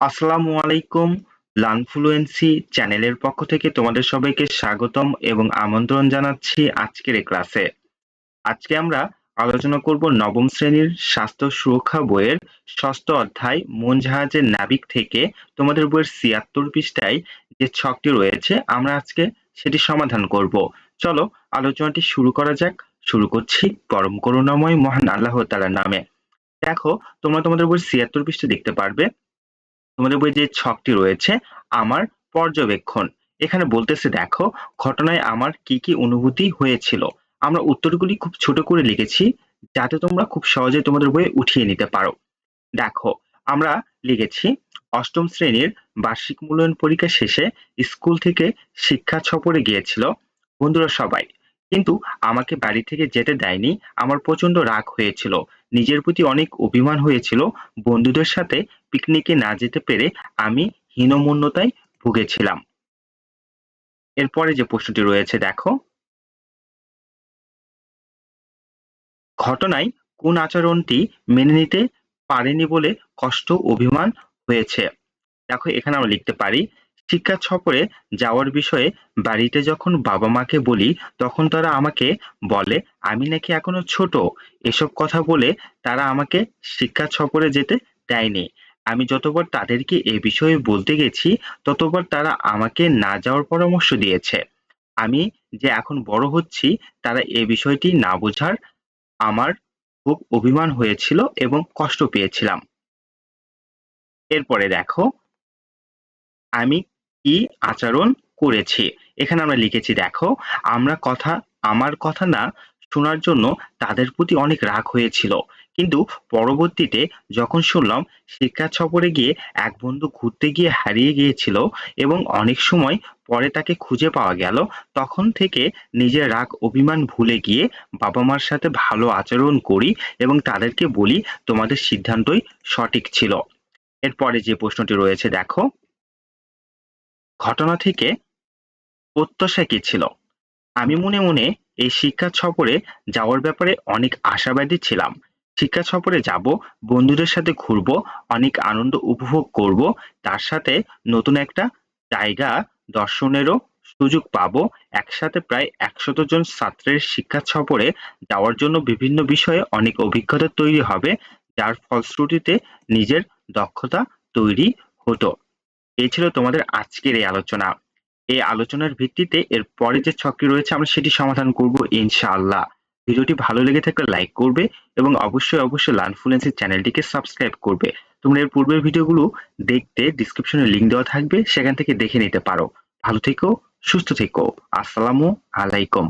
আসসালামু আলাইকুম লার্নফ্লুয়েন্সি চ্যানেলের পক্ষ থেকে তোমাদের সবাইকে স্বাগতম এবং আমন্ত্রণ জানাচ্ছি আজকের এই ক্লাসে। আজকে আমরা আলোচনা করব নবম শ্রেণির স্বাস্থ্য সুরক্ষা বইয়ের ষষ্ঠ অধ্যায় মন জাহাজের নাবিক থেকে তোমাদের বইয়ের ছিয়াত্তর পৃষ্ঠায় যে ছকটি রয়েছে, আমরা আজকে সেটি সমাধান করব। চলো আলোচনাটি শুরু করা যাক। শুরু করছি পরম করুণাময় মহান আল্লাহ তাআলার নামে। দেখো, তোমরা তোমাদের বই ছিয়াত্তর পৃষ্ঠা দেখতে পারবে। তোমাদের বই যে ছকটি রয়েছে, আমার পর্যবেক্ষণ। এখানে বলতেছে, দেখো, ঘটনায় আমার কি কি অনুভূতি হয়েছিল। আমরা উত্তরগুলি খুব ছোট করে লিখেছি, যাতে তোমরা খুব সহজে তোমাদের বইয়ে উঠিয়ে নিতে পারো। দেখো, আমরা লিখেছি, অষ্টম শ্রেণির বার্ষিক মূল্যায়ন পরীক্ষা শেষে স্কুল থেকে শিক্ষা সফরে গিয়েছিল বন্ধুরা সবাই। কিন্তু আমাকে বাড়ি থেকে যেতে দেয়নি, আমার প্রচণ্ড রাগ হয়েছিল। নিজের প্রতি অনেক অভিমান হয়েছিল। বন্ধুদের সাথে পিকনিকে না যেতে পেরে আমি হীনমন্যতায় ভুগেছিলাম। এরপরে যে প্রশ্নটি রয়েছে, দেখো। ঘটনায় কোন আচরণটি মেনে নিতে পারেনি বলে কষ্ট, অভিমান হয়েছে। দেখো, এখানে আমরা লিখতে পারি শিক্ষা সফরে যাওয়ার বিষয়ে বাড়িতে যখন বাবা মাকে বলি, তখন তারা আমাকে বলে, আমি নাকি এখনও ছোট। এসব কথা বলে তারা আমাকে শিক্ষা সফরে যেতে দেয়নি। আমি যতবার তাদেরকে এ বিষয়ে বলতে গেছি, ততবার তারা আমাকে না যাওয়ার পরামর্শ দিয়েছে। আমি যে এখন বড় হচ্ছি, তারা এ বিষয়টি না বোঝার আমার খুব অভিমান হয়েছিল এবং কষ্ট পেয়েছিলাম। এরপরে দেখো, আমি কি আচরণ করেছি? এখানে আমরা লিখেছি, দেখো, আমরা কথা, আমার কথা না শোনার জন্য তাদের প্রতি অনেক রাগ হয়েছিল। কিন্তু পরবর্তীতে যখন শুনলাম, শিক্ষা সফরে গিয়ে এক বন্ধু ঘুরতে গিয়ে হারিয়ে গিয়েছিল এবং অনেক সময় পরে তাকে খুঁজে পাওয়া গেল, তখন থেকে নিজের রাগ, অভিমান ভুলে গিয়ে বাবা মার সাথে ভালো আচরণ করি এবং তাদেরকে বলি, তোমাদের সিদ্ধান্তই সঠিক ছিল। এরপরে যে প্রশ্নটি রয়েছে, দেখো ঘটনা থেকে প্রত্যাশা কি ছিল? আমি মনে মনে এই শিক্ষা সফরে যাওয়ার ব্যাপারে অনেক আশাবাদী ছিলাম। শিক্ষা সফরে যাব, বন্ধুদের সাথে ঘুরব, অনেক আনন্দ উপভোগ করব, তার সাথে নতুন একটা জায়গা দর্শনেরও সুযোগ পাব। একসাথে প্রায় একশত জন ছাত্রের শিক্ষা সফরে যাওয়ার জন্য বিভিন্ন বিষয়ে অনেক অভিজ্ঞতা তৈরি হবে, যার ফলশ্রুতিতে নিজের দক্ষতা তৈরি হতো। এই ছিল তোমাদের আজকের এই আলোচনা। এই আলোচনার ভিত্তিতে এর পরে যে ছকটি রয়েছে, আমরা সেটি সমাধান করব ইনশাআল্লাহ। ভিডিওটি ভালো লেগে থাকলে লাইক করবে এবং অবশ্যই অবশ্যই লার্নফ্লুয়েন্সের চ্যানেলটিকে সাবস্ক্রাইব করবে। তোমরা এর পূর্বের ভিডিওগুলো দেখতে ডিসক্রিপশনে লিংক দেওয়া থাকবে, সেখান থেকে দেখে নিতে পারো। ভালো থেকো, সুস্থ থেকো। আসসালামু আলাইকুম।